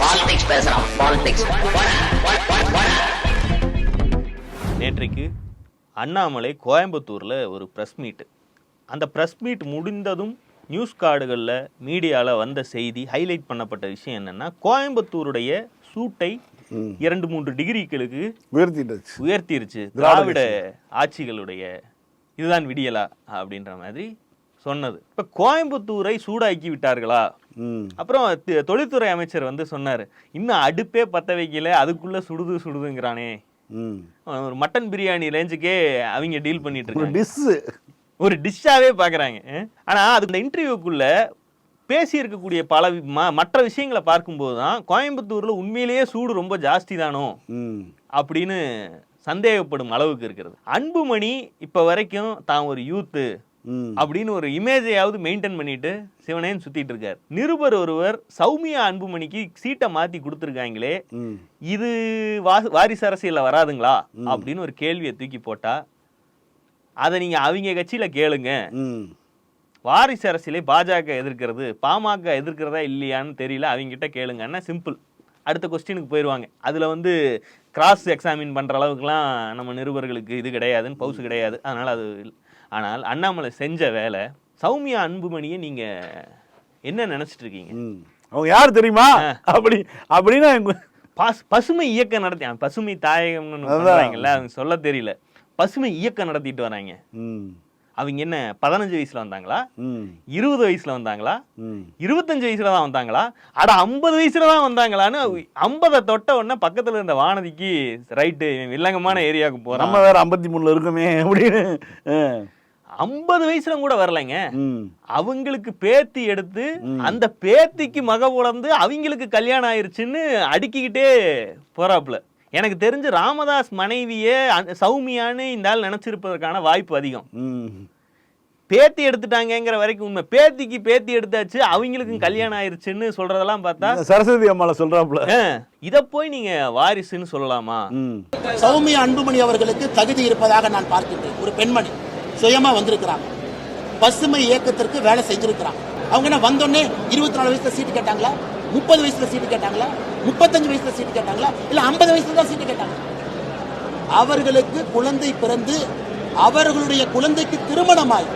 Politics பேசுறான் politics நேற்றைக்கு அண்ணாமலை கோயம்புத்தூரில் ஒரு ப்ரெஸ் மீட்டு அந்த ப்ரெஸ் மீட் முடிந்ததும் நியூஸ் கார்டுகளில் மீடியாவில் வந்த செய்தி ஹைலைட் பண்ணப்பட்ட விஷயம் என்னன்னா கோயம்புத்தூருடைய சூட்டை இரண்டு மூன்று டிகிரிகளுக்கு உயர்த்திட்டாச்சு. உயர்த்திருச்சு. திராவிட ஆட்சிகளுடைய இதுதான் விடியலா? அப்படின்ற மாதிரி சொன்னது. இப்போ கோயம்புத்தூரை சூடாக்கி விட்டார்களா அப்புறம் தொழில்துறை அமைச்சர் வந்து சொன்னார் இன்னும் அடுப்பே பத்த வைக்கல அதுக்குள்ள சுடுது சுடுதுங்கிறானே. ஒரு மட்டன் பிரியாணி ரேஞ்சுக்கே அவங்க டீல் பண்ணிட்டு இருக்காங்க. டிஸ்ஸு ஒரு டிஷ்ஷாவே பாக்குறாங்க. அஹ். ஆனா அது இந்த இன்டர்வியூக்குள்ள பேசி இருக்கக்கூடிய பல ம- மற்ற விஷயங்களை பார்க்கும்போது தான் கோயம்புத்தூர்ல உண்மையிலேயே சூடு ரொம்ப ஜாஸ்தி தானோ? அப்படின்னு சந்தேகப்படும் அளவுக்கு இருக்கிறது. அன்புமணி இப்ப வரைக்கும் தான் ஒரு யூத்து. அப்படின்னு ஒரு இமேஜையாவது மெயின்டைன் பண்ணிட்டு சிவனேன்னு சுத்திட்டு இருக்காரு. நிருபர் ஒருவர் சௌமியா அன்புமணிக்கு சீட்டை மாத்தி கொடுத்துருக்காங்களே இது வாரிசு அரசியல்ல வராதுங்களா? அப்படின்னு ஒரு கேள்வியை தூக்கி போட்டா அதை நீங்க அவங்க கட்சியில கேளுங்க. வாரிசு அரசியலை பாஜக எதிர்க்கிறது பாமக எதிர்க்கிறதா இல்லையான்னு தெரியல அவங்க கிட்ட கேளுங்கன்னா சிம்பிள் அடுத்த கொஸ்டினுக்கு போயிடுவாங்க அதுல வந்து கிராஸ் எக்ஸாமின் பண்ற அளவுக்குலாம் நம்ம நிருபர்களுக்கு இது கிடையாதுன்னு பவுசு கிடையாது. அதனால அது. ஆனால் அண்ணாமலை செஞ்ச வேலை சௌமியா அன்புமணியை நீங்க என்ன நினைச்சிட்டு இருக்கீங்க? அவங்க யார் தெரியுமா? அப்படி அப்படின்னா பாஸ் பசுமை இயக்கம் நடத்தி பசுமை தாயகம்னு. பண்றாங்கல்ல அவங்க சொல்ல தெரியல. பசுமை இயக்கம் நடத்திட்டு வராங்க. அவங்க என்ன பதினஞ்சு வயசுல வந்தாங்களா? இருபது வயசுல வந்தாங்களா? இருபத்தஞ்சு வயசுல தான் வந்தாங்களா? அட ஐம்பது வயசுல தான் வந்தாங்களான்னு ஐம்பதை தொட்ட உடனே பக்கத்துல இருந்த வானதிக்கு ரைட்டு வில்லங்கமான ஏரியாவுக்கு போறான். நம்ம வேற ஐம்பத்தி மூணுல இருக்கோமே அப்படின்னு. ஐம்பது வயசுல கூட வரலைங்க. ம். அவங்களுக்கு பேத்தி எடுத்து அந்த பேத்திக்கு மக உழந்து அவங்களுக்கு கல்யாணம் ஆயிருச்சுன்னு அடுக்கிக்கிட்டே போறாப்புல. எனக்கு தெரிஞ்சு ராமதாஸ் மனைவியே சௌமியான்னு இந்த ஆள் நினைச்சிருப்பதற்கான வாய்ப்பு அதிகம். ம். பேத்தி எடுத்துட்டாங்கங்கிற வரைக்கும் உண்மை. பேத்திக்கு பேத்தி எடுத்தாச்சு அவங்களுக்கும் கல்யாணம் ஆயிருச்சுன்னு சொல்றதெல்லாம் பார்த்தா சரஸ்வதி அம்மால சொல்றாப்புல. இத போய் நீங்க வாரிசுன்னு சொல்லலாமா? சௌமியா அன்புமணி அவர்களுக்கு தகுதி இருப்பதாக நான் பார்க்கின்றேன். ஒரு பெண்மணி. சுயமா வந்திருக்கிறாங்க. பசுமை இயக்கத்திற்கு வேலை செஞ்சிருக்கிறாங்க. அவங்க என்ன வந்தோடனே இருபத்தி நாலு வயசுல சீட்டு கேட்டாங்களா? முப்பது வயசுல சீட்டு கேட்டாங்களா? முப்பத்தஞ்சு வயசுல சீட்டு கேட்டாங்களா? இல்ல ஐம்பது வயசுல தான் சீட்டு கேட்டாங்க. அவர்களுக்கு குழந்தை பிறந்து அவர்களுடைய குழந்தைக்கு திருமணமாய்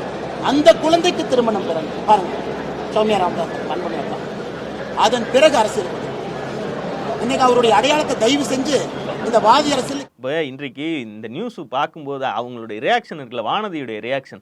அந்த குழந்தைக்கு திருமணம் பிறந்து பாருங்க சௌமியா ராமதாஸ் அன்புமணி அதன் பிறகு அரசியல் இன்னைக்கு அவருடைய அடையாளத்தை தயவு செஞ்சு இந்த வாதி அரசியல் இப்போ இன்றைக்கு இந்த நியூஸ் பார்க்கும்போது அவங்களுடைய ரியாக்ஷன் இருக்குல்ல வானதியுடைய ரியாக்ஷன்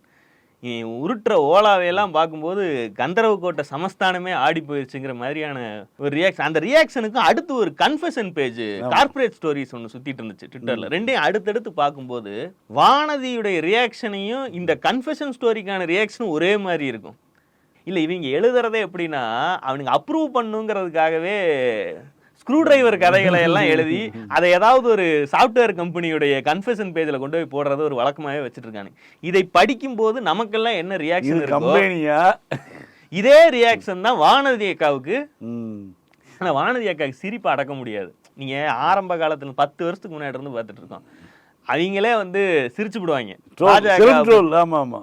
உருட்டுற ஓலாவையெல்லாம் பார்க்கும்போது கந்தரவ கோட்டை சமஸ்தானமே ஆடி போயிருச்சுங்கிற மாதிரியான ஒரு ரியாக்ஷன் அந்த ரியாக்ஷனுக்கும் அடுத்து ஒரு கன்ஃபெஷன் பேஜ் கார்ப்பரேட் ஸ்டோரிஸ் ஒன்று சுத்திட்டு இருந்துச்சு ட்விட்டர்ல ரெண்டையும் அடுத்தடுத்து பார்க்கும்போது வானதியுடைய ரியாக்ஷனையும் இந்த கன்ஃபெஷன் ஸ்டோரிக்கான ரியாக்ஷனும் ஒரே மாதிரி இருக்கும். இல்லை இவங்க எழுதுறதே எப்படின்னா அவனுங்க அப்ரூவ் பண்ணுங்கிறதுக்காகவே ஸ்க்ரூ டிரைவர் கதைகளை எல்லாம் எழுதி அதை ஏதாவது ஒரு சாஃப்ட்வேர் கம்பெனியுடைய கன்ஃபெஷன் பேஜில் கொண்டு போய் போடுறது ஒரு வழக்கமாகவே வச்சுட்டு இருக்காங்க இதை படிக்கும்போது நமக்கெல்லாம் என்ன ரியாக்ஷன் கம்பெனியா இதே ரியாக்ஷன் தான் வானதி அக்காவுக்கு. ம். ஆனா வானதி அக்காவுக்கு சிரிப்பை அடக்க முடியாது. நீங்க ஆரம்ப காலத்துல பத்து வருஷத்துக்கு முன்னாடி இருந்து பார்த்துட்டு இருக்கோம். அவங்களே வந்து சிரிச்சு விடுவாங்க பாஜக செல்ஃப் ட்ரோல் ஆமா ஆமா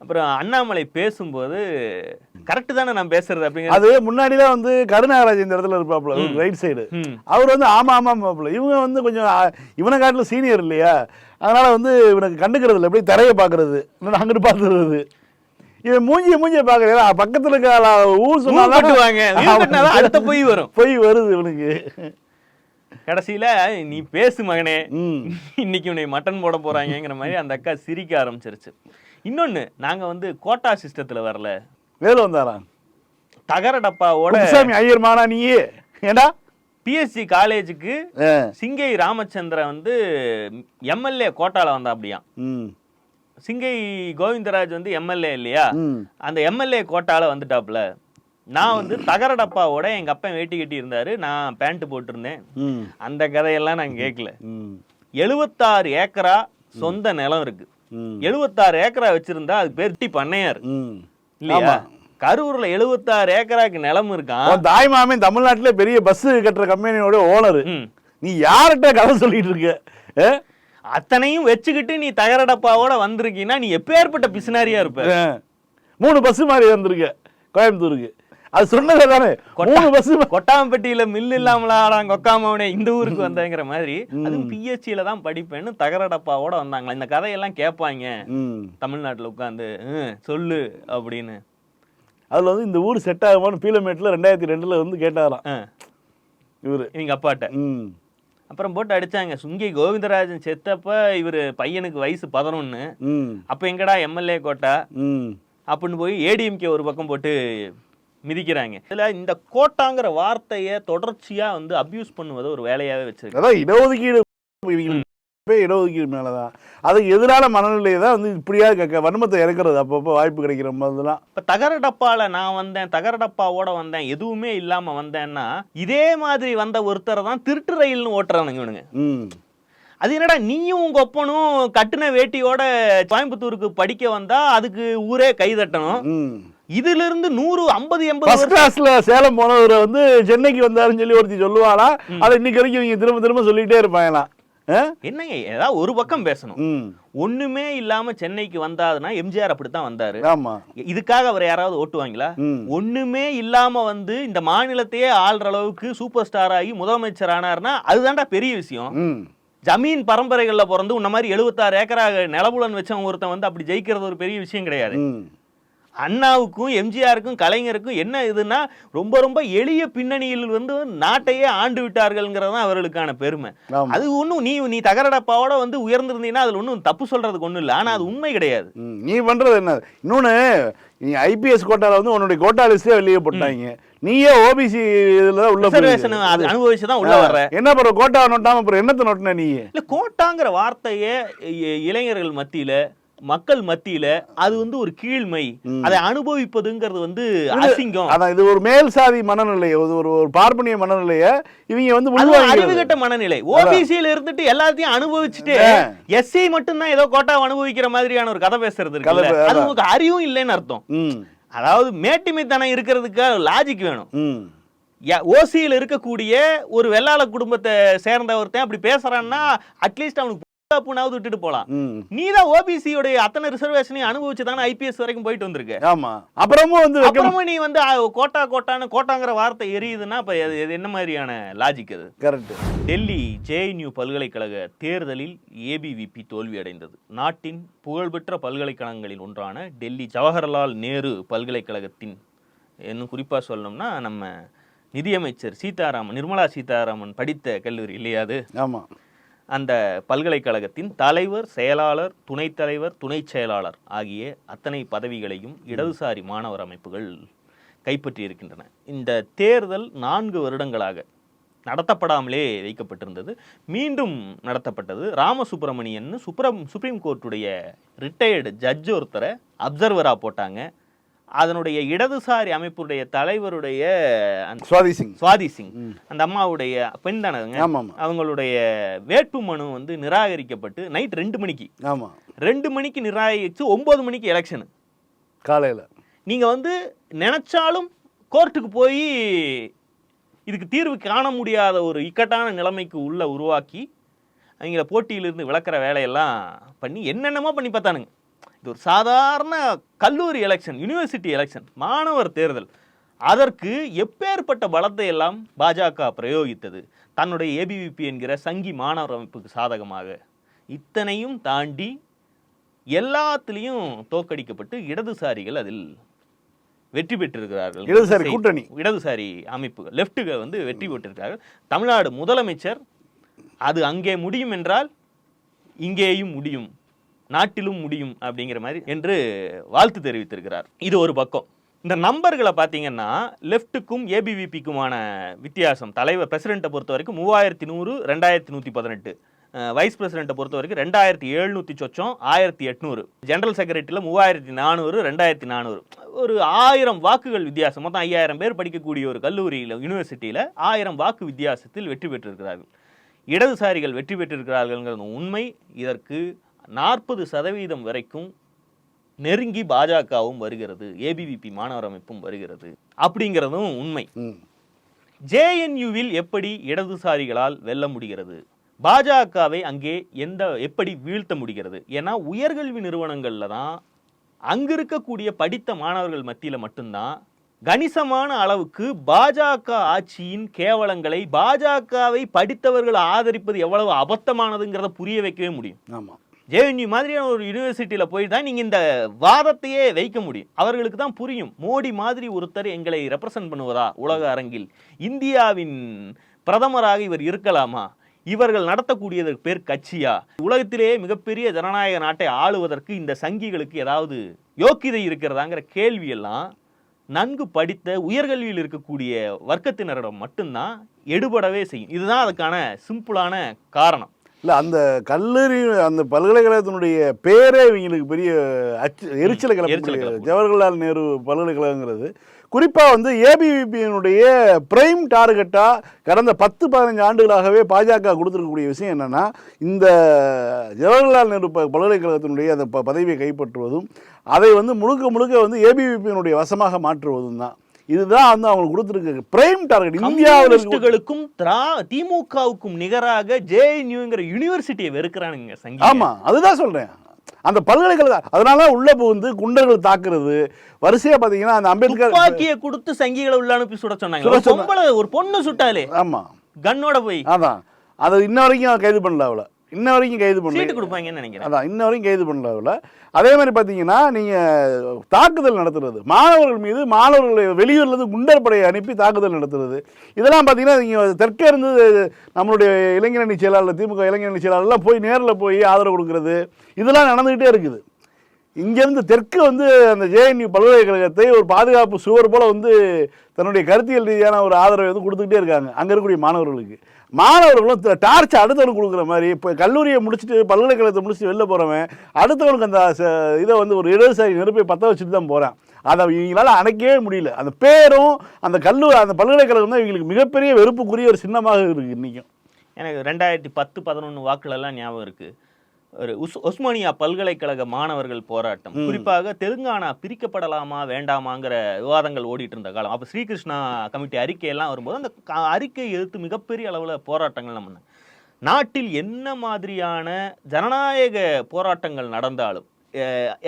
அப்புறம் அண்ணாமலை பேசும்போது கரெக்ட் தானே நான் பேசுறது அப்படிங்கிற அது முன்னாடி தான் வந்து கருணாகராஜ் இந்த இடத்துல இருப்பாப்புல ரைட் சைடு. அவர் வந்து ஆமா ஆமா பாப்புல இவங்க வந்து கொஞ்சம் இவனை காட்டிலும் சீனியர் இல்லையா? அதனால வந்து இவனுக்கு கண்டுக்கிறது இல்லை எப்படி திரைய பாக்குறது இல்லைன்னா அங்கிட்டு பார்த்துறது இவன் மூஞ்சிய மூஞ்சிய பாக்குறா பக்கத்துல இருக்க ஊர் கட்டினாதான் அடுத்த பொய் வரும். பொய் வருது இவனுக்கு. கடைசியில நீ பேசு மகனே. இன்னைக்கு உன்னை மட்டன் போட போறாங்கங்கிற மாதிரி அந்த அக்கா சிரிக்க ஆரம்பிச்சிருச்சு. இன்னொன்னு நாங்க வந்து கோட்டா சிஸ்டத்துல வரல. வேலை வந்தாராம் தகர டப்பாவோட ஐயர் மானா நீயே. ஏண்டா? பிஎஸ்சி காலேஜுக்கு. சிங்கை ராமச்சந்திர வந்து எம்எல்ஏ கோட்டால வந்தா அப்படியா. சிங்கை கோவிந்தராஜ் வந்து எம்எல்ஏ இல்லையா? அந்த எம்எல்ஏ கோட்டால வந்துட்டாப்புல. நான் வந்து தகர டப்பாவோட எங்க அப்பா வேட்டி கட்டி இருந்தாரு. நான் பேண்ட் போட்டிருந்தேன். அந்த கதையெல்லாம் நான் கேட்கல எழுபத்தாறு ஏக்கரா சொந்த நிலம் இருக்கு. எழுபத்தாறு ஏக்கரா வச்சிருந்தா அது பேர் டி பண்ணையார். இல்லையா. கரூர்ல எழுபத்தாறு ஏக்கராக்கு நிலம் இருக்கான் தாய் மாமன் தமிழ்நாட்டுல பெரிய பஸ் கட்டுற கம்பெனியோட ஓனர். நீ யார்கிட்ட கதை சொல்லிட்டு இருக்க? அத்தனையும் வச்சுக்கிட்டு நீ தகர டப்பாவோட வந்திருக்கீன்னா நீ எப்பேற்பட்ட பிசினாரியா இருப்ப. மூணு பஸ் மாதிரி வந்திருக்க. கோயம்புத்தூருக்கு. அது சொன்னதே தானே. மூணு பஸ் கொட்டாம்பட்டியில மில் இல்லாமலா கொக்காமவனே இந்த ஊருக்கு வந்தேங்கிற மாதிரி. அதுவும் பிஹெச்சியில தான் படிப்பேன்னு தகரடப்பாவோட வந்தாங்களா? இந்த கதையெல்லாம் கேட்பாங்க. தமிழ்நாட்டுல உட்காந்து சொல்லு அப்படின்னு. அதுல வந்து இந்த ஊர் செட் ஆகுமான்னு பீலமேட்டில் ரெண்டாயிரத்தி ரெண்டுல வந்து கேட்டாராம். இவரு. இவங்க அப்பாட்ட. அப்புறம் போட்டு அடிச்சாங்க சுங்கி கோவிந்தராஜன் செத்தப்ப இவரு பையனுக்கு வயசு பதினொன்னு. அப்ப எங்கடா எம்எல்ஏ கோட்டா? அப்படின்னு போய் ஏடிஎம்கே ஒரு பக்கம் போட்டு மிதிக்கிறாங்க. இதுல இந்த கோட்டாங்கிற வார்த்தையை தொடர்ச்சியா வந்து அபியூஸ் பண்ணுவதை ஒரு வேலையாவே வச்சிருக்கு அதான் இடஒதுக்கீடு இடஒதுக்கீடு மேலதான். அதுக்கு எதிரான மனநிலையை தான் வந்து இப்படியா க- வன்மத்தை இறக்குறது. அப்பப்போ வாய்ப்பு கிடைக்கிற மாதிரிலாம். இப்ப தகர டப்பால நான் வந்தேன் தகர டப்பாவோட வந்தேன் எதுவுமே இல்லாம வந்தேன்னா இதே மாதிரி வந்த ஒருத்தரை தான் திருட்டு ரயில்னு ஓட்டுறானுங்க இவனுங்க. அது என்னடா நீயும் உங்க ஒப்பனும் கட்டுன வேட்டியோட கோயம்புத்தூருக்கு படிக்க வந்தா அதுக்கு ஊரே கை தட்டணும். ம். இதுல இருந்து நூறு ஐம்பது எண்பது ஃபர்ஸ்ட் கிளாஸ்ல சேலம் போனவர் வந்து சென்னைக்கு வந்தாருன்னு சொல்லி ஒருத்தி சொல்லுவாளா? அதை இன்னைக்கு வரைக்கும் இவங்க திரும்ப திரும்ப சொல்லிட்டே இருப்பாங்களாம் ஆ? என்னங்க ஏதாவது ஒரு பக்கம் பேசணும். ஒண்ணுமே இல்லாம சென்னைக்கு வந்தாதுன்னா எம்ஜிஆர் அப்படித்தான் வந்தாரு. ஆமா. இதுக்காக அவர் யாராவது ஓட்டுவாங்களா ஒண்ணுமே இல்லாம வந்து இந்த மாநிலத்தையே ஆள்ற அளவுக்கு சூப்பர் ஸ்டார் ஆகி முதலமைச்சர் ஆனார்னா அதுதான்டா பெரிய விஷயம். ஜமீன் பரம்பரைகள்ல பிறந்து உன்ன மாதிரி எழுபத்தாறு ஏக்கராக நிலபுலன் வச்சவன் ஒருத்தன் வந்து அப்படி ஜெயிக்கிறது ஒரு பெரிய விஷயம் கிடையாது. அண்ணாவுக்கும் எம்ஜிஆருக்கும் கலைஞருக்கும் என்ன இதுன்னா ரொம்ப ரொம்ப எளிய பின்னணியில் வந்து நாட்டையே ஆண்டு விட்டார்கள்ங்கிறது தான் அவர்களுக்கான பெருமை. அது ஒன்றும் நீ நீ தகரடப்பாவோட வந்து உயர்ந்திருந்தீங்கன்னா அதுல ஒன்றும் தப்பு சொல்றதுக்கு ஒன்றும் இல்லை. ஆனா அது உண்மை கிடையாது. நீ பண்றது என்ன? இன்னொன்னு நீ ஐபிஎஸ் கோட்டால வந்து உன்னுடைய கோட்டா லிஸ்டே வெளியே போட்டாங்க. நீயே ஓபிசி இதுல தான் உள்ள போயிருக்க. அது அனுபவிச்சு தான் உள்ள வர்ற. என்ன பண்ற கோட்டா நோட்டாம அப்புறம் என்னத்தை நோட்டின நீ? இல்ல கோட்டாங்கிற வார்த்தையே இளைஞர்கள் மத்தியில மக்கள் மத்தியில அது வந்து ஒரு கீழ்மை. அதை அனுபவிப்பதுங்கிறது வந்து அசிங்கம். அதான் இது ஒரு மேல் சாதி மனநிலை ஒரு ஒரு பார்ப்பனிய மனநிலைய இவங்க வந்து. அறிவுகட்ட மனநிலை. ஓபிசியில இருந்துட்டு எல்லாத்தையும் அனுபவிச்சுட்டு. எஸ்சி மட்டும்தான் ஏதோ கோட்டா அனுபவிக்கிற மாதிரியான ஒரு கதை பேசுறது பே- அது உங்களுக்கு அறிவும் இல்லைன்னு அர்த்தம். அதாவது மேட்டிமைத்தனம் இருக்கிறதுக்கு லாஜிக் வேணும். ஓசியில் இருக்கக்கூடிய ஒரு வெள்ளாள குடும்பத்தை சேர்ந்த ஒருத்தன் அப்படி பேசுறான்னா அட்லீஸ்ட் அவனுக்கு புண்ணாவது விட்டுட்டு போலாம். நீ தான் ஓபிசியோட அத்தனை ரிசர்வேஷனையும் அனுபவிச்சு தானே ஐபிஎஸ் வரைக்கும் போயிட்டு வந்திருக்க? ஆமா. அப்புறமும் வந்து வைக்க அப்புறமா நீ வந்து கோட்டா கோட்டான்னு கோட்டாங்கிற வார்த்தை எரியுதுன்னா அது என்ன மாதிரியான லாஜிக் அது? கரெக்ட் டெல்லி ஜேஎன்யூ பல்கலைக்கழக தேர்தலில் ஏபிவிபி தோல்வி அடைந்தது நாட்டின் புகழ்பெற்ற பல்கலைக்கழகங்களில் ஒன்றான டெல்லி ஜவஹர்லால் நேரு பல்கலைக்கழகத்தின் இன்னும் குறிப்பாக சொல்லணும்னா நம்ம நிதியமைச்சர் சீதாராமன் நிர்மலா சீதாராமன் படித்த கல்லூரி இல்லையா அது? ஆமா. அந்த பல்கலைக்கழகத்தின் தலைவர் செயலாளர் துணைத் தலைவர் துணைச் செயலாளர் ஆகிய அத்தனை பதவிகளையும் இடதுசாரி மாணவர் அமைப்புகள் கைப்பற்றி இருக்கின்றன இந்த தேர்தல் நான்கு வருடங்களாக நடத்தப்படாமலே வைக்கப்பட்டிருந்தது. மீண்டும் நடத்தப்பட்டது. ராமசுப்ரமணியன் சுப்ரம் சுப்ரீம் கோர்ட்டுடைய ரிட்டையர்டு ஜட்ஜ் ஒருத்தரை அப்சர்வராக போட்டாங்க. அதனுடைய இடதுசாரி அமைப்புடைய தலைவருடைய சுவாதி சிங். சுவாதி சிங். அந்த அம்மாவுடைய பெண் தானதுங்க அவங்களுடைய வேட்பு மனு வந்து நிராகரிக்கப்பட்டு நைட் ரெண்டு மணிக்கு. ஆமா. ரெண்டு மணிக்கு நிராகரிச்சு ஒன்பது மணிக்கு எலெக்ஷன் காலையில. நீங்க வந்து நினைச்சாலும் கோர்ட்டுக்கு போய் இதுக்கு தீர்வு காண முடியாத ஒரு இக்கட்டான நிலைமைக்கு உள்ள உருவாக்கி அவங்கள போட்டியிலிருந்து விளக்குற வேலையெல்லாம் பண்ணி என்னென்னமோ பண்ணி பார்த்தானுங்க. இது ஒரு சாதாரண கல்லூரி எலெக்ஷன் யுனிவர்சிட்டி எலெக்ஷன் மாணவர் தேர்தல். அதற்கு எப்பேற்பட்ட பலத்தை எல்லாம் பாஜக பிரயோகித்தது? தன்னுடைய ஏபிவிபி என்கிற சங்கி மாணவர் அமைப்புக்கு சாதகமாக. இத்தனையும் தாண்டி எல்லாத்துலேயும் தோக்கடிக்கப்பட்டு இடதுசாரிகள் அதில் வெற்றி பெற்றிருக்கிறார்கள். இடதுசாரி. கூட்டணி. இடதுசாரி அமைப்புகள் லெஃப்ட்டுக வந்து வெற்றி பெற்றிருக்கிறார்கள். தமிழ்நாடு முதலமைச்சர் அது அங்கே முடியும் என்றால் இங்கேயும் முடியும். நாட்டிலும் முடியும் அப்படிங்கிற மாதிரி என்று வாழ்த்து தெரிவித்திருக்கிறார். இது ஒரு பக்கம். இந்த நம்பர்களை பார்த்தீங்கன்னா லெஃப்ட்டுக்கும் ஏபிவிபிக்குமான வித்தியாசம். தலைவர் பிரசிடெண்ட்டை பொறுத்த வரைக்கும் மூவாயிரத்தி நூறு ரெண்டாயிரத்தி நூற்றி பதினெட்டு. வைஸ் பிரசிடெண்ட்டை பொறுத்த வரைக்கும் ரெண்டாயிரத்தி எழுநூற்றி சொச்சம் ஆயிரத்தி எட்நூறு. ஜெனரல் செக்ரட்டரியில் மூவாயிரத்தி நானூறு ரெண்டாயிரத்தி நானூறு. ஒரு ஆயிரம் வாக்குகள் வித்தியாசம். மொத்தம் ஐயாயிரம் பேர் படிக்கக்கூடிய ஒரு கல்லூரியில் யூனிவர்சிட்டியில் ஆயிரம் வாக்கு வித்தியாசத்தில் வெற்றி பெற்றிருக்கிறார்கள். இடதுசாரிகள் வெற்றி பெற்றிருக்கிறார்கள்ங்கிறது உண்மை. இதற்கு நாற்பது சதவீதம் வரைக்கும் நெருங்கி பாஜகவும் வருகிறது ஏபிவிபி மாணவர் அமைப்பும் வருகிறது. அப்படிங்கிறதும் உண்மை. ஜேஎன்யூவில் எப்படி இடதுசாரிகளால் வெல்ல முடிகிறது? பாஜகவை அங்கே எந்த எப்படி வீழ்த்த முடிகிறது? ஏன்னா உயர்கல்வி நிறுவனங்கள்ல தான் அங்க இருக்கக்கூடிய படித்த மாணவர்கள் மத்தியில மட்டும்தான் கணிசமான அளவுக்கு பாஜக ஆட்சியின் கேவலங்களை பாஜகவை படித்தவர்கள் ஆதரிப்பது எவ்வளவு அபத்தமானதுங்கிறத புரிய வைக்கவே முடியும். ஆமாம் ஜேஎன்யூ மாதிரியான ஒரு யூனிவர்சிட்டியில் போய் தான் நீங்கள் இந்த வாதத்தையே வைக்க முடியும். அவர்களுக்கு தான் புரியும். மோடி மாதிரி ஒருத்தர் எங்களை ரெப்ரசன்ட் பண்ணுவதா? உலக அரங்கில். இந்தியாவின் பிரதமராக இவர் இருக்கலாமா? இவர்கள் நடத்தக்கூடியதற்கு பேர் கட்சியா? உலகத்திலேயே மிகப்பெரிய ஜனநாயக நாட்டை ஆளுவதற்கு இந்த சங்கிகளுக்கு ஏதாவது யோக்கியதை இருக்கிறதாங்கிற கேள்வியெல்லாம் நன்கு படித்த உயர்கல்வியில் இருக்கக்கூடிய வர்க்கத்தினரிடம் மட்டும்தான் எடுபடவே செய்யும். இதுதான் அதுக்கான சிம்பிளான காரணம். இல்லை அந்த கல்லூரி அந்த பல்கலைக்கழகத்தினுடைய பேரே இவங்களுக்கு பெரிய அச்சு எரிச்சலை கிளப்பும். ஜவஹர்லால் நேரு பல்கலைக்கழகங்கிறது குறிப்பாக வந்து ஏபிவிபியினுடைய பிரைம் டார்கெட்டாக கடந்த பத்து பதினஞ்சு ஆண்டுகளாகவே பாஜக கொடுத்துருக்கக்கூடிய விஷயம் என்னென்னா இந்த ஜவஹர்லால் நேரு ப- பல்கலைக்கழகத்தினுடைய அந்த பதவியை கைப்பற்றுவதும் அதை வந்து முழுக்க முழுக்க வந்து ஏபிவிபியினுடைய வசமாக மாற்றுவதும் தான் இதுதான் வந்து அவங்களுக்கு கொடுத்துருக்கு பிரைம் டார்கெட் இந்தியாவில் இருக்க கம்யூனிஸ்டுகளுக்கும் திரா- திமுகவுக்கும் நிகராக ஜேஎன்யூங்கிற யூனிவர்சிட்டியை வெறுக்கிறானுங்க சங்கி ஆமா அதுதான் சொல்றேன். அந்த பல்கலைக்கழகம் அதனால உள்ள புகுந்து குண்டர்கள் தாக்குறது வரிசையா பாத்தீங்கன்னா அந்த அம்பேத்கர் துப்பாக்கியை கொடுத்து சங்கிகளை உள்ள அனுப்பி சுட சொன்னாங்க. ஒரு பொண்ணு சுட்டாலே. ஆமா. கன்னோட போய். அதான். அது இன்ன வரைக்கும் கைது பண்ணல அவளை. இன்ன வரைக்கும் கைது பண்ணல கொடுப்பாங்கன்னு நினைக்கிறேன். அதான் இன்ன வரைக்கும் கைது பண்ணல அதே மாதிரி பார்த்தீங்கன்னா நீங்கள் தாக்குதல் நடத்துறது மாணவர்கள் மீது மாணவர்களை வெளியூர்லேருந்து குண்டர் படையை அனுப்பி தாக்குதல் நடத்துறது. இதெல்லாம் பார்த்தீங்கன்னா நீங்கள் தெற்கே இருந்து நம்மளுடைய இளைஞரணி செயலாளர் திமுக இளைஞரணி செயலாளர்லாம் போய் நேரில் போய் ஆதரவு கொடுக்கறது இதெல்லாம் நடந்துக்கிட்டே இருக்குது. இங்கேருந்து தெற்கு வந்து அந்த ஜேஎன்யூ பல்கலைக்கழகத்தை ஒரு பாதுகாப்பு சுவர் போல வந்து தன்னுடைய கருத்தியல் ரீதியான ஒரு ஆதரவை வந்து கொடுத்துக்கிட்டே இருக்காங்க அங்கே இருக்கக்கூடிய மாணவர்களுக்கு. மாணவர்களும் டார்ச் அடுத்தவனுக்கு கொடுக்குற மாதிரி இப்போ கல்லூரியை முடிச்சுட்டு பல்கலைக்கழகத்தை முடிச்சுட்டு வெளில போகிறவன் அடுத்தவனுக்கு அந்த ச- இதை வந்து ஒரு இடதுசாரி நெருப்பை பற்ற வச்சுட்டு தான் போகிறான் அதை இவங்களால் அணைக்கவே முடியல. அந்த பேரும் அந்த கல்லூரி அந்த பல்கலைக்கழகம் தான் இவங்களுக்கு மிகப்பெரிய வெறுப்புக்குரிய ஒரு சின்னமாக இருக்குது இன்றைக்கும் எனக்கு ரெண்டாயிரத்தி பத்து பதினொன்று வாக்குலெல்லாம் ஞாபகம் இருக்குது ஒரு உஸ் ஒஸ்மானியா பல்கலைக்கழக மாணவர்கள் போராட்டம். குறிப்பாக தெலுங்கானா பிரிக்கப்படலாமா வேண்டாமாங்கிற விவாதங்கள் ஓடிட்டு இருந்த காலம். அப்போ ஸ்ரீகிருஷ்ணா கமிட்டி அறிக்கையெல்லாம் வரும்போது அந்த அறிக்கையை எதிர்த்து மிகப்பெரிய அளவில் போராட்டங்கள் நம்ம நாட்டில் என்ன மாதிரியான ஜனநாயக போராட்டங்கள் நடந்தாலும்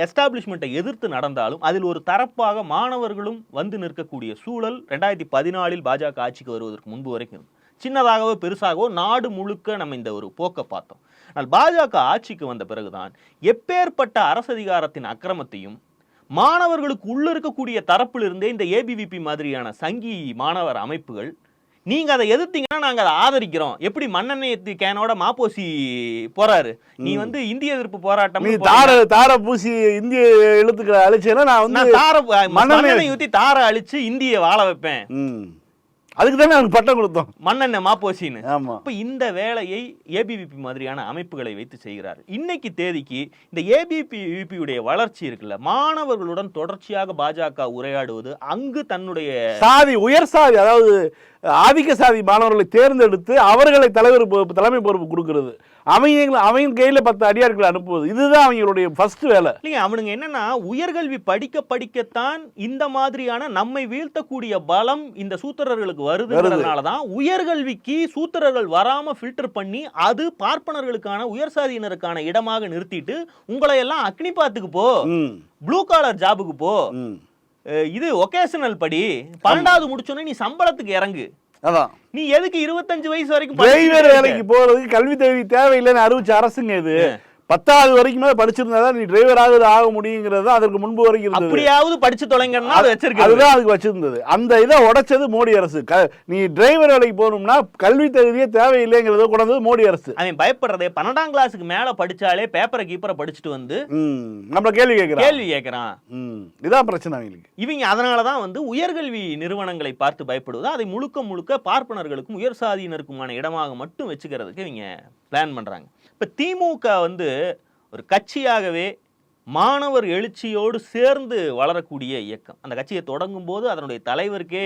எஸ்டாப்ளிஷ்மெண்ட்டை எதிர்த்து நடந்தாலும் அதில் ஒரு தரப்பாக மாணவர்களும் வந்து நிற்கக்கூடிய சூழல் ரெண்டாயிரத்தி பதினாலில் பாஜக ஆட்சிக்கு வருவதற்கு முன்பு வரைக்கும். சின்னதாகவோ பெருசாகவோ நாடு முழுக்க நம்ம இந்த ஒரு போக்கை பார்த்தோம். ஆனால் பாஜக ஆட்சிக்கு வந்த பிறகுதான் எப்பேற்பட்ட அரசதிகாரத்தின் அக்கிரமத்தையும் மாணவர்களுக்கு உள்ள இருக்கக்கூடிய தரப்பிலிருந்தே இந்த ஏபிவிபி மாதிரியான சங்கி மாணவர் அமைப்புகள் நீங்க அதை எதிர்த்தீங்கன்னா நாங்க அதை ஆதரிக்கிறோம். எப்படி மண்ணெண்ணெய் கேனோட மாப்போசி போறாரு? நீ வந்து இந்திய எதிர்ப்பு போராட்டம் நீ தார தார பூசி இந்திய எழுத்துக்களை அழிச்சேன்னா நான் வந்து தார மண்ணெண்ணெய் ஊத்தி தார அழிச்சு இந்திய வாழ வைப்பேன். அதுக்கு தானே அவனுக்கு பட்டம் கொடுத்தோம். மண்ணெண்ணெய் மாப்போசின்னு. ஆமா. அப்ப இந்த வேலையை ஏபிவிபி மாதிரியான அமைப்புகளை வைத்து செய்கிறார். இன்னைக்கு தேதிக்கு இந்த ஏபிபி உடைய வளர்ச்சி இருக்குல்ல மாணவர்களுடன் தொடர்ச்சியாக பாஜக உரையாடுவது அங்கு தன்னுடைய சாதி உயர் சாதி அதாவது ஆதிக்க சாதி மாணவர்களை தேர்ந்தெடுத்து அவர்களை தலைவர் பொறுப்பு தலைமை பொறுப்பு கொடுக்கிறது. அவங்க அவங்க கையில் பத்து அடியார்களை அனுப்புவது. இதுதான் அவங்களுடைய ஃபர்ஸ்ட் வேலை. இல்லைங்க அவனுங்க என்னன்னா உயர்கல்வி படிக்க படிக்கத்தான் இந்த மாதிரியான நம்மை வீழ்த்தக்கூடிய பலம் இந்த சூத்திரர்களுக்கு வருதுங்கிறதுனால தான் உயர்கல்விக்கு சூத்திரர்கள் வராம ஃபில்டர் பண்ணி அது பார்ப்பனர்களுக்கான உயர் சாதியினருக்கான இடமாக நிறுத்திட்டு உங்களை எல்லாம் அக்னிபாத்துக்கு போ ப்ளூ காலர் ஜாபுக்கு போ. இது ஒகேஷனல் படி. பன்னெண்டாவது முடிச்சோன்னே நீ சம்பளத்துக்கு இறங்கு. அதான். நீ எதுக்கு இருபத்தஞ்சு வயசு வரைக்கும் டிரைவர்? வேலைக்கு போறதுக்கு கல்வி தேவை தேவையில்லைன்னு அறிவிச்ச அரசுங்க இது. பத்தாவது வரைக்கும் படிச்சிருந்தா நீ டிரைவர் ஆகுது ஆக முடியுங்கிறது அதற்கு முன்பு வரைக்கும் இருந்தது. அப்படியாவது படிச்சு தொலைங்கன்னா அதை வச்சிருக்க அதுதான் அதுக்கு வச்சிருந்தது. அந்த இதை உடைச்சது மோடி அரசு. நீ டிரைவர் வேலைக்கு போகணும்னா கல்வி தகுதியே தேவையில்லைங்கிறத கொண்டது மோடி அரசு. அவன் பயப்படுறதே பன்னெண்டாம் கிளாஸுக்கு மேல படிச்சாலே பேப்பரை கீப்பரை படிச்சுட்டு வந்து நம்மள கேள்வி கேட்கிறான். கேள்வி கேட்கறான். இதான் பிரச்சனை அவங்களுக்கு. இவங்க அதனால தான் வந்து உயர்கல்வி நிறுவனங்களை பார்த்து பயப்படுவது. அதை முழுக்க முழுக்க பார்ப்பனர்களுக்கும் உயர் சாதியினருக்குமான இடமாக மட்டும் வச்சுக்கிறதுக்கு இவங்க பிளான் பண்றாங்க. இப்போ திமுக வந்து ஒரு கட்சியாகவே மாணவர் எழுச்சியோடு சேர்ந்து வளரக்கூடிய இயக்கம். அந்த கட்சியை தொடங்கும் போது அதனுடைய தலைவருக்கே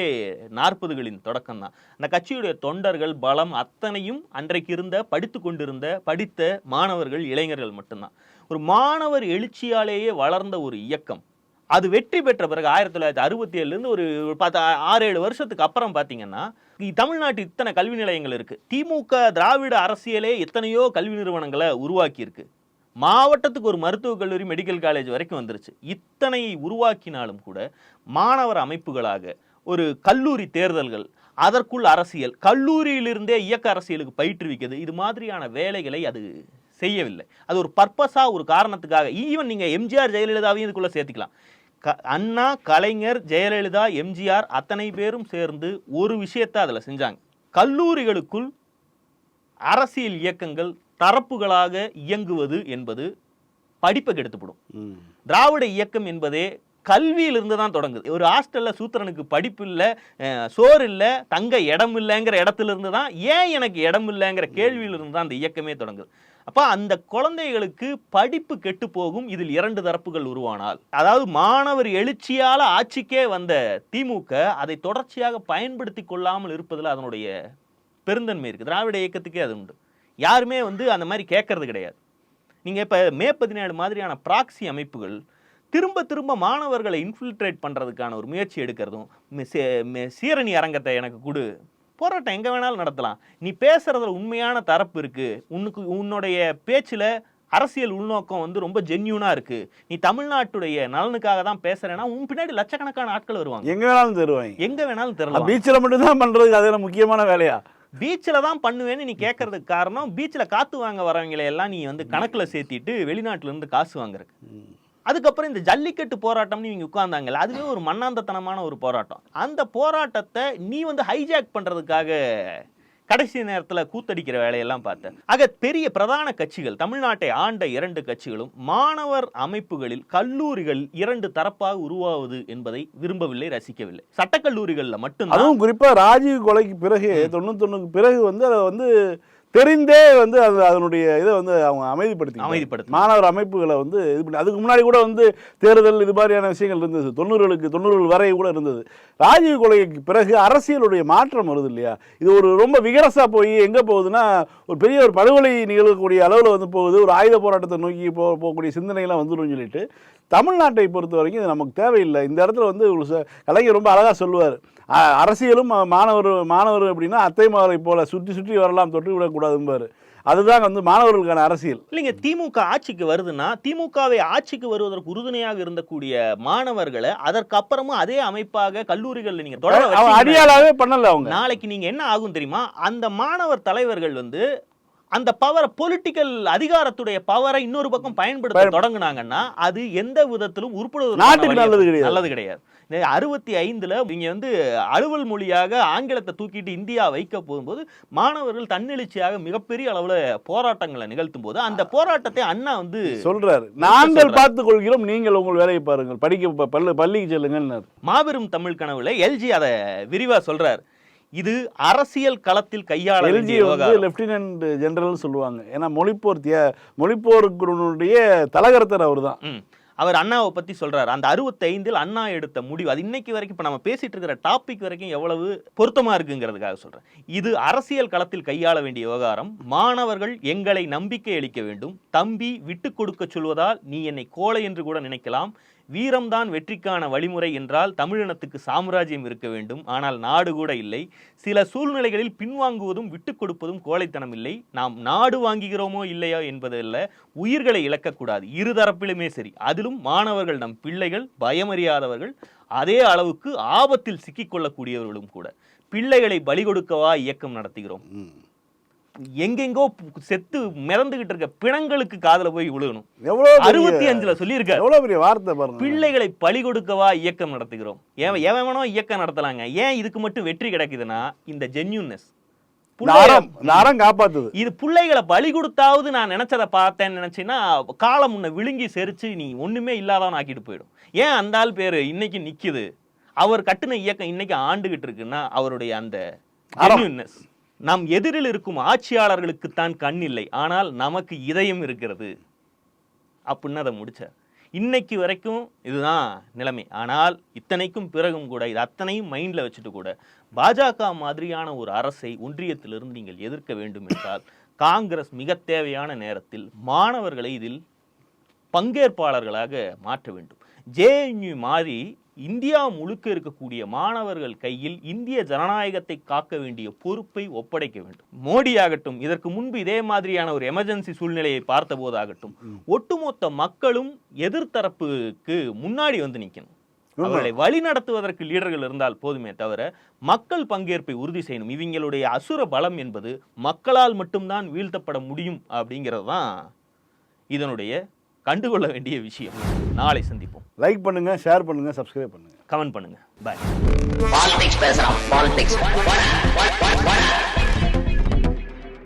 நாற்பதுகளின் தொடக்கம் தான் அந்த கட்சியுடைய தொண்டர்கள் பலம் அத்தனையும் அன்றைக்கு இருந்த படித்து கொண்டிருந்த படித்த மாணவர்கள் இளைஞர்கள் மட்டும்தான். ஒரு மாணவர் எழுச்சியாலேயே வளர்ந்த ஒரு இயக்கம். அது வெற்றி பெற்ற பிறகு ஆயிரத்தி தொள்ளாயிரத்தி அறுபத்தி ஏழுலேருந்து ஒரு பத்து ஆறு ஏழு வருஷத்துக்கு அப்புறம் பார்த்தீங்கன்னா தமிழ்நாட்டு இத்தனை கல்வி நிலையங்கள் இருக்குது திமுக திராவிட அரசியலே எத்தனையோ கல்வி நிறுவனங்களை உருவாக்கியிருக்கு. மாவட்டத்துக்கு ஒரு மருத்துவக் கல்லூரி மெடிக்கல் காலேஜ் வரைக்கும் வந்துருச்சு. இத்தனையை உருவாக்கினாலும் கூட மாணவர் அமைப்புகளாக ஒரு கல்லூரி தேர்தல்கள் அதற்குள் அரசியல் கல்லூரியிலிருந்தே இயக்க அரசியலுக்கு பயிற்றுவிக்கிறது இது மாதிரியான வேலைகளை அது செய்யவில்லை. அது ஒரு பர்பஸாக ஒரு காரணத்துக்காக. ஈவன் நீங்கள் எம்ஜிஆர் ஜெயலலிதாவையும் இதுக்குள்ளே சேர்த்துக்கலாம். க அண்ணா கலைஞர் ஜெயலலிதா எம்ஜிஆர் அத்தனை பேரும் சேர்ந்து ஒரு விஷயத்தை அதில் செஞ்சாங்க. கல்லூரிகளுக்குள் அரசியல் இயக்கங்கள் தரப்புகளாக இயங்குவது என்பது படிப்பை கெடுத்துப்படும். திராவிட இயக்கம் என்பதே கல்வியிலிருந்து தான் தொடங்குது. ஒரு ஹாஸ்டல்ல சூத்திரனுக்கு படிப்பு இல்லை சோறு இல்லை தங்க இடம் இல்லைங்கிற இடத்துல இருந்து தான் ஏன் எனக்கு இடம் இல்லைங்கிற கேள்வியிலிருந்து தான் அந்த இயக்கமே தொடங்குது. அப்போ அந்த குழந்தைகளுக்கு படிப்பு கெட்டு போகும் இதில் இரண்டு தரப்புகள் உருவானால். அதாவது மாணவர் எழுச்சியால் ஆட்சிக்கே வந்த திமுக அதை தொடர்ச்சியாக பயன்படுத்தி கொள்ளாமல் இருப்பதில் அதனுடைய பெருந்தன்மை இருக்குது திராவிட இயக்கத்துக்கே அது உண்டு. யாருமே வந்து அந்த மாதிரி கேட்கறது கிடையாது. நீங்கள் இப்போ மே பதினேழு மாதிரியான ப்ராக்சி அமைப்புகள் திரும்ப திரும்ப மாணவர்களை இன்ஃபில்ட்ரேட் பண்ணுறதுக்கான ஒரு முயற்சி எடுக்கிறதும் சீரணி அரங்கத்தை எனக்கு கொடு போராட்டம் எங்க வேணாலும் நடத்தலாம். நீ பேசுறதுல உண்மையான தரப்பு இருக்கு. உனக்கு உன்னுடைய பேச்சுல அரசியல் உள்நோக்கம் வந்து ரொம்ப ஜென்யூனா இருக்கு. நீ தமிழ்நாட்டுடைய நலனுக்காக தான் பேசுறேன்னா உன் பின்னாடி லட்சக்கணக்கான ஆட்கள் வருவாங்க. எங்க வேணாலும் தருவாங்க. எங்க வேணாலும் தெரியல பீச்சில் மட்டும் தான் பண்றதுக்கு அது என்ன முக்கியமான வேலையா? பீச்சில் தான் பண்ணுவேன்னு நீ கேட்கறதுக்கு காரணம் பீச்சில் காத்து வாங்க வரவங்களை எல்லாம் நீ வந்து கணக்குல சேர்த்திட்டு வெளிநாட்டுல இருந்து காசு வாங்குறதுக்கு. அதுக்கப்புறம் இந்த ஜல்லிக்கட்டு போராட்டம்னு இவங்க உட்கார்ந்தாங்கல்ல அதுவே ஒரு மண்ணாந்தத்தனமான ஒரு போராட்டம். அந்த போராட்டத்தை நீ வந்து ஹைஜாக் பண்றதுக்காக கடைசி நேரத்துல கூத்தடிக்கிற வேலையெல்லாம் பார்த்தேன் ஆக பெரிய பிரதான கட்சிகள் தமிழ்நாட்டை ஆண்ட இரண்டு கட்சிகளும் மாணவர் அமைப்புகளில் கல்லூரிகள் இரண்டு தரப்பாக உருவாவது என்பதை விரும்பவில்லை ரசிக்கவில்லை. சட்டக்கல்லூரிகள்ல மட்டும்தான் அதுவும் குறிப்பா ராஜீவ் கொலைக்கு பிறகு தொண்ணூத்தொன்னுக்கு பிறகு வந்து அதை வந்து தெரிந்தே வந்து அது அதனுடைய இதை வந்து அவங்க அமைதிப்படுத்தி அமைதிப்படுத்தினாங்க. மாணவர் அமைப்புகளை வந்து இது பண்ணி அதுக்கு முன்னாடி கூட வந்து தேர்தல் இது மாதிரியான விஷயங்கள் இருந்தது. தொண்ணூறுகளுக்கு தொண்ணூறுகள் வரை கூட இருந்தது. ராஜீவ் கொலைக்கு பிறகு அரசியலுடைய மாற்றம் வருது இல்லையா? இது ஒரு ரொம்ப விகரசா போய் எங்க போகுதுன்னா ஒரு பெரிய ஒரு படுகொலை நிகழக்கூடிய அளவில் வந்து போகுது. ஒரு ஆயுத போராட்டத்தை நோக்கி போ போகக்கூடிய சிந்தனைகள்லாம் வந்துடும் சொல்லிட்டு தமிழ்நாட்டை பொறுத்த வரைக்கும் இது நமக்கு தேவையில்லை. இந்த இடத்துல வந்து கலைஞர் ரொம்ப அழகாக சொல்லுவார். அரசியலும் மாணவர் மாணவர் அப்படின்னா அத்தை மாவரை போல சுற்றி சுற்றி வரலாம் தொட்டு விடக்கூடாதும்பாரு அதுதான் வந்து மாணவர்களுக்கான அரசியல். இல்லைங்க திமுக ஆட்சிக்கு வருதுன்னா திமுகவை ஆட்சிக்கு வருவதற்கு உறுதுணையாக இருந்தக்கூடிய மாணவர்களை அதற்கு அப்புறமும் அதே அமைப்பாக கல்லூரிகள்ல நீங்க தொடர அடியாளாவே பண்ணல அவங்க. நாளைக்கு நீங்க என்ன ஆகும் தெரியுமா? அந்த மாணவர் தலைவர்கள் வந்து அந்த பவரை பொலிட்டிக்கல் அதிகாரத்துடைய பவரை இன்னொரு பக்கம் பயன்படுத்த பயன்- தொடங்குனாங்கன்னா அது எந்த விதத்திலும் உருப்படுவது நல்லது கிடையாது. நல்லது கிடையாது. அறுபத்தி ஐந்துல இங்க வந்து அலுவல் மொழியாக ஆங்கிலத்தை தூக்கிட்டு இந்தியா வைக்க போகும்போது மாணவர்கள் தன்னெழுச்சியாக மிகப்பெரிய அளவுல போராட்டங்களை நிகழ்த்தும் போது அந்த போராட்டத்தை அண்ணா வந்து சொல்றாரு. நாங்கள். பார்த்துக் கொள்கிறோம் நீங்கள் உங்கள் வேலையை பாருங்கள். படிக்க பள்ளி பள்ளிக்கு செல்லுங்கன்னாரு மாபெரும் தமிழ் கனவுல எல்ஜி அதை விரிவா சொல்றார். இது அரசியல் களத்தில் கையாள எல்ஜி வந்து. லெப்டினன்ட் ஜெனரல் சொல்லுவாங்க. ஏன்னா மொழிப்போர் திய மொழிப்போருக்குடைய தலகர்த்தர் அவர் தான். அவர் அண்ணாவை பற்றி சொல்கிறார் அந்த 65 அண்ணா எடுத்த முடிவு அது இன்னைக்கு வரைக்கும் இப்போ நம்ம பேசிட்டு இருக்கிற டாபிக் வரைக்கும் எவ்வளவு பொருத்தமாக இருக்குங்கிறதுக்காக சொல்கிறேன் இது அரசியல் களத்தில் கையாள வேண்டிய விவகாரம். மாணவர்கள் எங்களை நம்பிக்கை அளிக்க வேண்டும். தம்பி விட்டு கொடுக்க சொல்வதால் நீ என்னை கோழை என்று கூட நினைக்கலாம். வீரம்தான் வெற்றிக்கான வழிமுறை என்றால் தமிழினத்துக்கு சாம்ராஜ்யம் இருக்க வேண்டும். ஆனால் நாடு கூட இல்லை. சில சூழ்நிலைகளில் பின்வாங்குவதும் விட்டுக் கொடுப்பதும் கோழைத்தனம் இல்லை. நாம் நாடு வாங்குகிறோமோ இல்லையோ என்பதல்ல உயிர்களை இழக்கக்கூடாது. இருதரப்பிலுமே சரி. அதிலும் மாணவர்கள் நம் பிள்ளைகள் பயமறியாதவர்கள் அதே அளவுக்கு ஆபத்தில் சிக்கிக்கொள்ளக்கூடியவர்களும் கூட. பிள்ளைகளை பலி கொடுக்கவா இயக்கம் நடத்துகிறோம்? எங்கெங்கோ செத்து மிதந்துகிட்டு இருக்க பிணங்களுக்கு காதுல போய் விழுகணும். அறுபத்தி அஞ்சுல சொல்லியிருக்காரு. எவ்வளோ பெரிய வார்த்தை பாருங்க. பிள்ளைகளை பலி கொடுக்கவா இயக்கம் நடத்துகிறோம்? ஏன் எவனோ இயக்கம் நடத்தலாங்க. ஏன் இதுக்கு மட்டும் வெற்றி கிடைக்குதுன்னா இந்த ஜென்யூன்னஸ் காப்பாத்துது. இது பிள்ளைகளை பலி கொடுத்தாவது நான் நினைச்சதை பார்த்தேன்னு நினைச்சீன்னா காலம் உன்னை விழுங்கி செரிச்சு நீ ஒண்ணுமே இல்லாதவன் ஆக்கிட்டு போயிடும். ஏன் அந்த ஆள் பேரு இன்னைக்கு நிக்குது? அவர் கட்டுன இயக்கம் இன்னைக்கு ஆண்டுகிட்டு இருக்குன்னா அவருடைய அந்த அறம். நம் எதிரில் இருக்கும் ஆட்சியாளர்களுக்குத்தான் கண் இல்லை. ஆனால் நமக்கு இதயம் இருக்கிறது. அப்படின்னு அதை முடித்தார் இன்னைக்கு வரைக்கும் இதுதான் நிலைமை. ஆனால் இத்தனைக்கும் பிறகும் கூட இது அத்தனையும் மைண்டில் வச்சுட்டு கூட பாஜக மாதிரியான ஒரு அரசை ஒன்றியத்திலிருந்து நீங்கள் எதிர்க்க வேண்டும் என்றால் காங்கிரஸ் மிக தேவையான நேரத்தில் மாணவர்களை இதில் பங்கேற்பாளர்களாக மாற்ற வேண்டும். ஜேஎன்யூ மாறி இந்தியா முழுக்க இருக்கக்கூடிய மாணவர்கள் கையில் இந்திய ஜனநாயகத்தை காக்க வேண்டிய பொறுப்பை ஒப்படைக்க வேண்டும். மோடி ஆகட்டும் இதற்கு முன்பு இதே மாதிரியான ஒரு எமர்ஜென்சி சூழ்நிலையை பார்த்த போதாகட்டும் ஒட்டுமொத்த மக்களும் எதிர்த்தரப்புக்கு முன்னாடி வந்து நிக்கணும். அவர்களை வழி நடத்துவதற்கு லீடர்கள் இருந்தால் போதுமே தவிர மக்கள் பங்கேற்பை உறுதி செய்யணும். இவங்களுடைய அசுர பலம் என்பது மக்களால் மட்டும்தான் வீழ்த்தப்பட முடியும் அப்படிங்கிறது தான் இதனுடைய கண்டுகொள்ள வேண்டிய விஷயம். நாளை சந்திப்போம். லைக் பண்ணுங்க ஷேர் பண்ணுங்க சப்ஸ்கிரைப் பண்ணுங்க. கமெண்ட் பண்ணுங்க. பாய் பாலிடிக்ஸ் பேசுறான் பாலிடிக்ஸ்